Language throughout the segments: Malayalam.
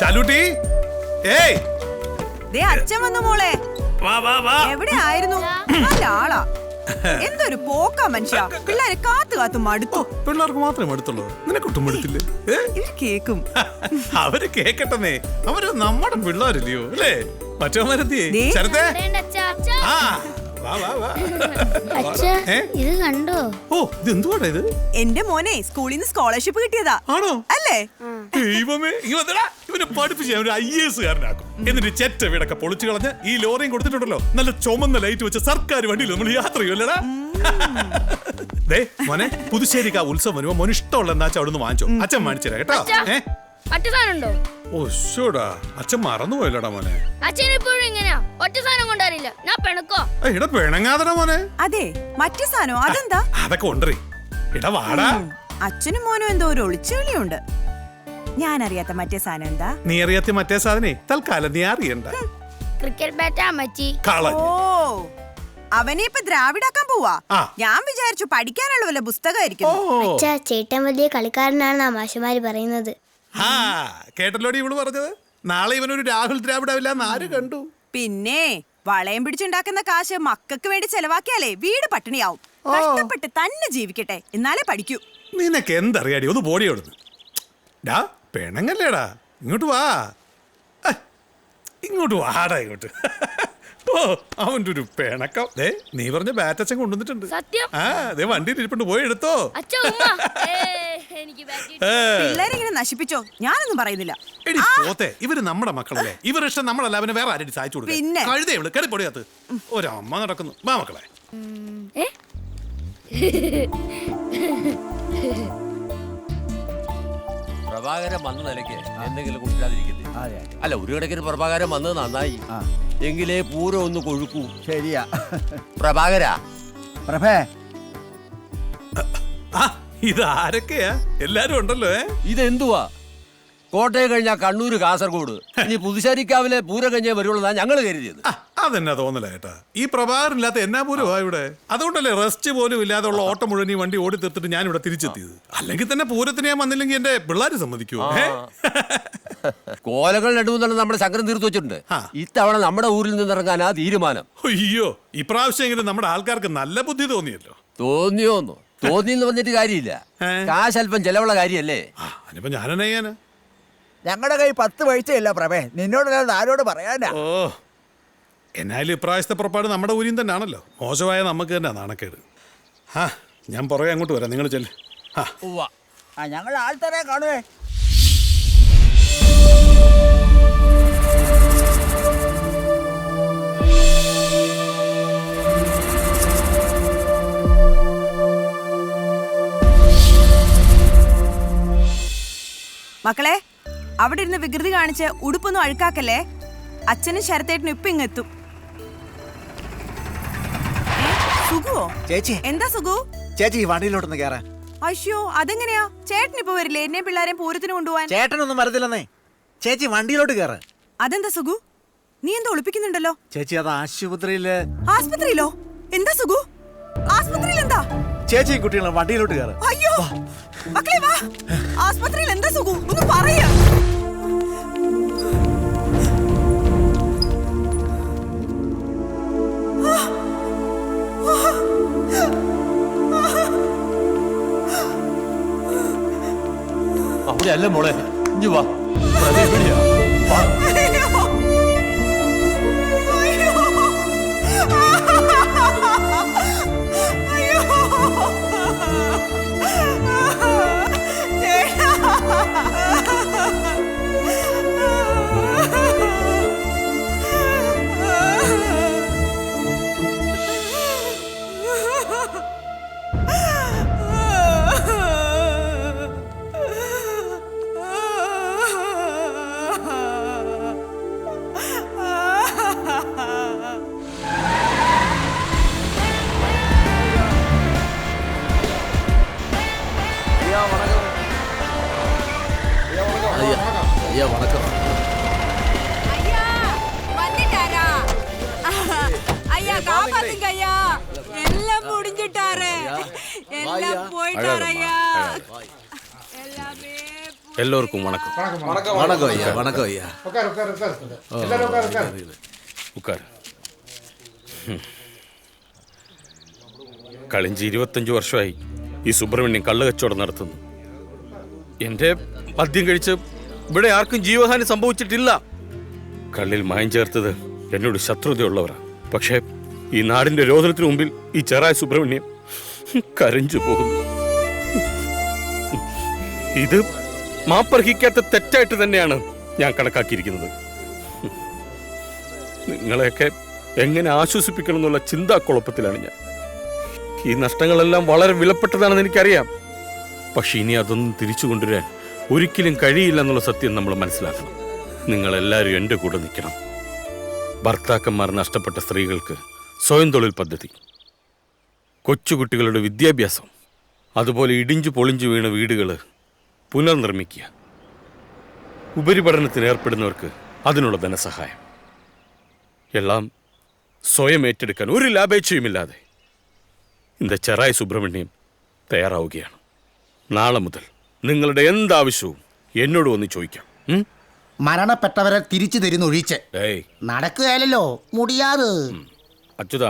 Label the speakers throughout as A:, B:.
A: ശാലൂട്ടി ഏയ്.
B: ദേ അച്ഛൻ വന്നു മോളെ.
A: വാ വാ വാ.
B: എവിടെ ആയിരുന്നു നല്ല ആളാ എന്തൊരു പോക്കാ മനുഷ്യ. പിള്ളേരെ കാത്തു കാത്തു മടുത്തു.
A: പിള്ളേർക്ക് മാത്രമേ മടുത്തുള്ളൂ. നിനക്കൊട്ടും?
B: ഇവർ കേക്കും.
A: അവർ കേക്കട്ടെന്നേ. അവർ നമ്മുടെ പിള്ളേരില്ലയോ അല്ലേ? മറ്റോ
B: ദേ.
A: ശരത്തെ. ആ. വാ വാ വാ.
C: അച്ഛാ
A: ഏ?
C: ഇത് കണ്ടോ?
A: ഓ ഇത് എന്തുവാടാ ഇത്?
B: എന്റെ മോനെ സ്കൂളിൽ നിന്ന് സ്കോളർഷിപ്പ് കിട്ടിയതാ.
A: ആണോ?
B: അല്ലേ?
A: ദൈവമേ ഇങ്ങ് വന്നെടാ. ഇവനെ പഠിപ്പിച്ച് ഞാൻ ഒരു ഐ എസ് കാരനാക്കും. എന്നിട്ട് ചെറ്റ വീടൊക്കെ പൊളിച്ചു കളഞ്ഞ് ഈ ലോറിയും കൊടുത്തിട്ടുണ്ടല്ലോ. നല്ല ചുമന്ന ലൈറ്റ് വെച്ച സർക്കാർ വണ്ടിയിൽ നമ്മൾ യാത്ര ചെയ്യുമല്ലടാ ദേ മോനെ പുതുശ്ശേരിക്ക് ആ ഉത്സവം വരുമ്പോ മോന് ഇഷ്ടമുള്ള എന്താ വെച്ചാൽ അവിടുന്ന് വാങ്ങിച്ചോ. അച്ഛൻ വാങ്ങിച്ചു കേട്ടോ.
C: അച്ഛാ.
A: ഏ?
C: ഒറ്റ സാധനം ഉണ്ടോ?
A: ഓ അച്ഛൻ മറന്നുപോയല്ലോടാ മോനെ.
C: അച്ഛൻ ഇപ്പോഴും ഇങ്ങനെയാ. ഒറ്റ സാധനം കൊണ്ടറിയില്ല ഞാൻ പെണക്കോ?
A: എടാ പിണങ്ങാതടാ മോനെ.
B: അതെ മറ്റു സാധനം അതെന്താ?
A: അതൊക്കെ ഉണ്ടറി എടാ വാടാ.
B: അച്ഛനും മോനും എന്തോ ഒരു ഒളിച്ചുകളിയുണ്ട് ഞാൻ അറിയാത്ത മറ്റേ സാധനം എന്താ?
A: നീ അറിയാത്ത മറ്റേ സാധനേ? തൽക്കാലം നീ അറിയണ്ട.
C: ക്രിക്കറ്റ് ബാറ്റാ
A: മച്ചി
B: ഓ അവനെ ഇപ്പൊ ദ്രാവിഡാക്കാൻ പോവാ?
A: ആ.
B: ഞാൻ വിചാരിച്ചു പഠിക്കാനുള്ള വല്ല പുസ്തകമായിരിക്കും
D: അച്ഛാ ചേട്ടൻ വലിയ കളിക്കാരനാണെന്നാ മാഷുമാര് പറയുന്നത്.
A: ആ കേട്ടല്ലോടി ഇവൾ പറഞ്ഞത്? നാളെ ഇവനൊരു രാഹുൽ ദ്രാവിഡാവില്ല ആര് കണ്ടു?
B: പിന്നെ വളയം പിടിച്ചുണ്ടാക്കുന്ന കാശ് മക്കൾക്ക് വേണ്ടി ചെലവാക്കിയാലേ വീട് പട്ടിണിയാവും. കഷ്ടപ്പെട്ട് തന്നെ ജീവിക്കട്ടെ. എന്നാലേ പഠിക്കൂ.
A: നിനക്ക് എന്തറിയാടി? ഒന്ന് പോടിയോടുന്നു ഡാ പെണങ്ങല്ലേടാ ഇങ്ങോട്ട് വാ. ഇങ്ങോട്ട് വാടാ ഇങ്ങോട്ട്. ഓ അവന്റെ ഒരു പിണക്കം. ദേ നീ പറഞ്ഞ ബാറ്റച്ചൻ കൊണ്ടുവന്നിട്ടുണ്ട്.
C: സത്യം?
A: ആ ദേ വണ്ടിയിൽ ഇരിപ്പുണ്ട് പോയി എടുത്തോ.
C: അച്ഛ ഉമ്മ. എനിക്ക് ബാറ്റ്
A: ഏ,
B: പിള്ളേരെ ഇങ്ങനെ നശിപ്പിച്ചോ? ഞാനൊന്നും പറയുന്നില്ല.
A: എടി പോത്തെ ഇവർ നമ്മുടെ മക്കളല്ലേ? ഇവർ ഇഷ്ടം നമ്മളല്ല അവന് വേറെ ആരും
B: പിന്നെ?
A: കൊടുക്കും കഴുതേ ഇവൾ കെടിപ്പൊടിയത്ത് പൊടിയാത്ത് ഒരമ്മ നടക്കുന്നു. വാ മക്കളെ.
C: ഏ?
E: പ്രഭാകരൻ വന്ന നിലയ്ക്ക് എന്തെങ്കിലും കുടിക്കാതിരിക്കത്തില്ല? അല്ല ഒരു കണക്കിന് പ്രഭാകരൻ വന്നത് നന്നായി. എങ്കിലേ പൂരം ഒന്ന് കൊഴുക്കൂ.
F: ശരിയാ.
E: പ്രഭാകര.
F: പ്രഭേ.
A: ആ ഇത് ആരൊക്കെയാ എല്ലാരും ഉണ്ടല്ലോ ഏ?
E: ഇതെന്തുവാ? കോട്ടയം കഴിഞ്ഞാൽ കണ്ണൂര് കാസർഗോഡ്. ഇനി പുതുശ്ശേരിക്കാവിലെ പൂരം കഴിഞ്ഞേ വരുള്ളതാ ഞങ്ങൾ കരുതിയത്.
A: ആ, അതെന്നാ തോന്നല ഏട്ടാ? ഈ പ്രഭാകരനില്ലാത്ത എന്നാ പോലുമാ ഇവിടെ? അതുകൊണ്ടല്ലേ റെസ്റ്റ് പോലും ഇല്ലാതെ ഉള്ള ഓട്ടം മുഴുവൻ ഈ വണ്ടി ഓടി തീർത്തിട്ട് ഞാൻ ഇവിടെ തിരിച്ചെത്തിയത്? അല്ലെങ്കിൽ തന്നെ പൂരത്തിന് ഞാൻ വന്നില്ലെങ്കിൽ എന്റെ പിള്ളേര് സമ്മതിക്കുമോ ഏ?
E: കോലകൾ നടുവെന്നുള്ള നമ്മുടെ ശങ്കരൻ തീർത്തു വെച്ചിട്ടുണ്ട്.
A: ആ.
E: ഇത്തവണ നമ്മുടെ ഊരിൽ നിന്നിറങ്ങാനാ തീരുമാനം.
A: അയ്യോ ഇപ്രാവശ്യമെങ്കിലും നമ്മുടെ ആൾക്കാർക്ക് നല്ല ബുദ്ധി തോന്നിയല്ലോ.
E: തോന്നിയോന്നു? തോന്നി എന്ന് പറഞ്ഞിട്ട് കാര്യമില്ല.
A: ഏ?
E: കാശ് അല്പം ചെലവുള്ള കാര്യല്ലേ
A: ആ അതിനിപ്പോ ഞാനെന്നാ ചെയ്യാനാ?
F: ഞങ്ങളുടെ കൈ പത്ത് പൈസയില്ല പ്രഭേ നിന്നോട് ആരോട് പറയാനാ.
A: ഓ. എന്നാലും ഇപ്രാവശ്യത്തെ പുറപ്പാട് നമ്മുടെ ഊരിയും തന്നെ ആണല്ലോ മോശമായ നമുക്ക് തന്നെ നാണക്കേട്. ആ ഞാൻ പുറകെ അങ്ങോട്ട് വരാം. നിങ്ങൾ ചെല്ല്. ആ
F: ഞങ്ങൾ ആൾത്തറ കാണുവേ.
B: മക്കളെ അവിടെ ഇരുന്ന് വികൃതി കാണിച്ച് ഉടുപ്പൊന്നും അഴുക്കാക്കല്ലേ? അച്ഛനും ശരത്തേട്ടനും ഇപ്പം ഇങ്ങെത്തും. സുഖുവോ?
F: ചേച്ചി.
B: എന്താ സുഖു?
F: ചേച്ചി ഈ വണ്ടിയിലോട്ടൊന്ന് കേറാൻ.
B: അയ്യോ അതെങ്ങനെയാ? ചേട്ടൻ ഇപ്പൊ വരില്ലേ? എന്നെ പിള്ളേരെ പൂരത്തിന് കൊണ്ടുപോവാൻ?
F: ചേട്ടനൊന്നും വരത്തില്ലെന്നേ. ചേച്ചി വണ്ടിയിലോട്ട് കയറ്
B: അതെന്താ സുഖു? നീ എന്താ ഒളിപ്പിക്കുന്നുണ്ടല്ലോ?
F: ചേച്ചി അത് ആശുപത്രിയിൽ
B: ആസ്പത്രിയിലോ എന്താ സുഖു? ആസ്പത്രിയിൽ എന്താ
F: ചേച്ചി കുട്ടികളെ വണ്ടിയിലോട്ട് കയറ്
B: അയ്യോ! മക്കളെ വാ. ആസ്പത്രിയിൽ എന്താ സുഖു? ഒന്ന് പറയാ.
E: മോളെ ഇഞ്ഞു വാ പ്രതിയാ. ஐயா வணக்கம்
B: ஐயா வந்துட்டாரா ஐயா காப்பாத்துங்க ஐயா எல்லாம் முடிஞ்சிட்டாரு எல்லாம் போயிட்டாரு ஐயா எல்லாமே
G: எல்லோருக்கும் வணக்கம்
H: வணக்கம் ஐயா வணக்கம் ஐயா
G: ഉക്കാർ കളിഞ്ച് ഇരുപത്തഞ്ച് വർഷമായി ഈ സുബ്രഹ്മണ്യം കള്ള് കച്ചവടം നടത്തുന്നു എന്റെ മദ്യം കഴിച്ച് ഇവിടെ ആർക്കും ജീവഹാനി സംഭവിച്ചിട്ടില്ല. കള്ളിൽ മായം ചേർത്തത് എന്നോട് ശത്രുതയുള്ളവരാണ് പക്ഷേ ഈ നാടിന്റെ രോദനത്തിന് മുമ്പിൽ ഈ ചെറായ സുബ്രഹ്മണ്യം കരഞ്ഞു പോകുന്നു. ഇത് മാപ്പർഹിക്കാത്ത തെറ്റായിട്ട് തന്നെയാണ് ഞാൻ കണക്കാക്കിയിരിക്കുന്നത്. നിങ്ങളെയൊക്കെ എങ്ങനെ ആശ്വസിപ്പിക്കണം എന്നുള്ള ചിന്താക്കുഴപ്പത്തിലാണ് ഞാൻ. ഈ നഷ്ടങ്ങളെല്ലാം വളരെ വിലപ്പെട്ടതാണെന്ന് എനിക്കറിയാം. പക്ഷെ ഇനി അതൊന്നും തിരിച്ചു കൊണ്ടുവരാൻ ഒരിക്കലും കഴിയില്ലെന്നുള്ള സത്യം നമ്മൾ മനസ്സിലാക്കണം. നിങ്ങളെല്ലാവരും എന്റെ കൂടെ നിൽക്കണം. ഭർത്താക്കന്മാർ നഷ്ടപ്പെട്ട സ്ത്രീകൾക്ക് സ്വയം തൊഴിൽ പദ്ധതി. കൊച്ചുകുട്ടികളുടെ വിദ്യാഭ്യാസം. അതുപോലെ ഇടിഞ്ചു പൊളിഞ്ചു വീണ വീടുകൾ പുനർനിർമ്മിക്കുക. ഉപരിപഠനത്തിന് ഏർപ്പെടുന്നവർക്ക് അതിനുള്ള ധനസഹായം. എല്ലാം സ്വയം ഏറ്റെടുക്കാൻ ഒരു ലാഭേച്ഛയുമില്ലാതെ. ഇന്ന് ചെറായ സുബ്രഹ്മണ്യം തയ്യാറാവുകയാണ്. നാളെ മുതൽ നിങ്ങളുടെ എന്താവശ്യവും എന്നോട് ഒന്ന് ചോദിക്കാം.
I: മരണപ്പെട്ടവരെ തിരിച്ചു തരുന്ന
G: ഒഴിച്ച്
I: നടക്കുകയല്ലോ മുടിയാത്.
G: അച്യുത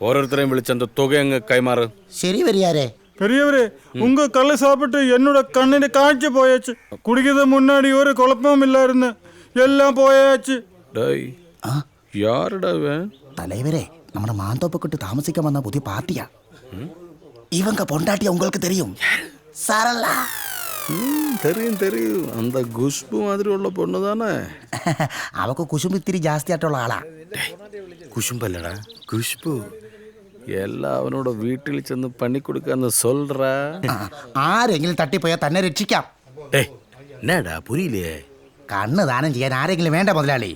G: ഓരോരുത്തരെയും വിളിച്ചെന്ത തുക അങ്ങ് കൈമാറ്.
I: ശരി വരിയാരെ
J: പെരിയവരെ ഉങ്ക കള്ളി സാപ്പിട്ട് എന്നോട് കണ്ണിന് കാഴ്ച പോയച്ച് കുടിക്കത് മുന്നാടി
G: ഒരു
I: കുഴപ്പമില്ലായിരുന്നു
G: എല്ലാം പോയച്ച്.
I: തലൈവരെ നമ്മുടെ മാന്തോപ്പ് കിട്ട് താമസിക്കാൻ വന്ന പുതിയ പാർട്ടിയാ. ഇവങ്ക പൊണ്ടാട്ടിയ ഉങ്ങൾക്ക് തെരയും സരള
G: ம், தெரியும் தெரியும் அந்த குஷ்பு மாதிரி உள்ள பொண்ணு தானே
I: അവക്ക് കുശുമ്പ് ഇത്തിരി ജാസ്തി ആയിട്ടുള്ള ആളാ
G: കുശുമ്പല്ലടാ കുഷ്ബു എല്ലാം അവനോട് വീട്ടിൽ ചെന്ന് പണി കൊടുക്കാന്ന് சொல்றா
I: ആ, ആരെങ്കിലും തട്ടിപ്പോയാൽ തന്നെ രക്ഷിക്കാം
G: டேய் என்னடா புரியலையே
I: കണ്ണ് ദാനം ചെയ്യാൻ ആരെങ്കിലും വേണ്ട മുതലാളി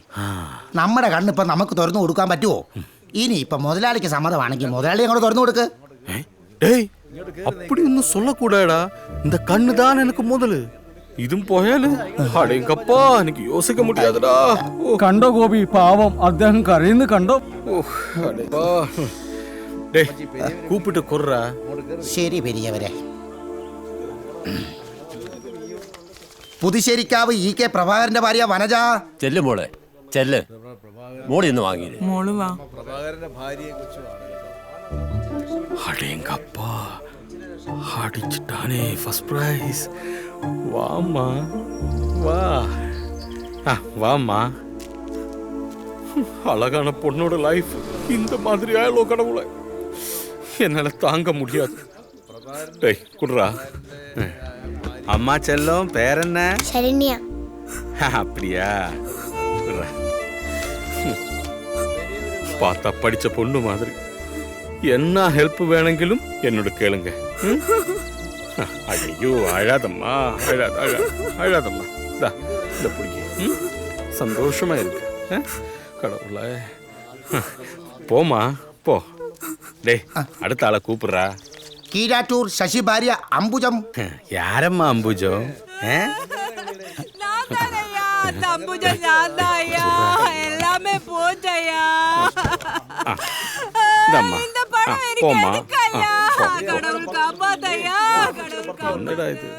I: നമ്മുടെ കണ്ണ് ഇപ്പൊ നമുക്ക് തുറന്നു കൊടുക്കാൻ പറ്റുമോ ഇനി ഇപ്പൊ മുതലാളിക്ക് സമ്മതമാണെങ്കിൽ മുതലാളി അങ്ങോട്ട് തുറന്നു കൊടുക്ക്
G: ஏய், டேய் அப்படி ஒன்னும் சொல்லக்கூடாடா இந்த கண்ணு தான் எனக்கு முதலு இதும் போயாலு அடேங்கப்பா எனக்கு யோசிக்க முடியாதுடா ஓ,
J: കണ്ടോ ഗോപി പാവം അദ്ദേഹം കരയുന്നു കണ്ടോ
G: ஓ, அடேப்பா. டேய் கூப்பிட்டு குர்றா
I: ശരി പെരിയവരെ പുതുശ്ശേരിക്കാവ് ഇ കെ പ്രഭാകരന്റെ ഭാര്യ വനജ
E: ചെല്ല് മോളെ ചെല്ല് മോളി ഇന്ന് വാങ്ങിയില്ലേ
G: அடேங்கப்பா. அடிச்சுட்டானே ஃபஸ்ட் ப்ரைஸ் வாம்மா. வா. ஆ வாம்மா. அழகான பொண்ணோட லைஃப் இந்த மாதிரி ஆயிலோ கடவுளை. என்னால் தாங்க முடியாது. டேய் குடுறா. அம்மா செல்லம் பேர் என்ன?
D: சரண்யா.
G: அப்படியா? பார்த்தா படித்த பொண்ணு மாதிரி. என்ன ஹெல்ப் வேணுங்களும் என்னோட கேளுங்க. ஐயோ அழாதம்மா. அழாத அழாதம்மா. இதா இந்த பிடிக்க சந்தோஷமா இருக்கு. கடவுள. போமா போ. டே அடுத்த ஆளை கூப்பிடுறா.
I: கீழாட்டூர் சசி பாரிய அம்புஜம்
G: யாரம்மா அம்புஜம்?
B: எல்லாமே போச்சையா.
G: இந்தாம்மா ஆ, போம்மா ஆ, போ, போ.
B: கடவுள் காப்பாத்தையா கடவுள்
G: என்னடா இது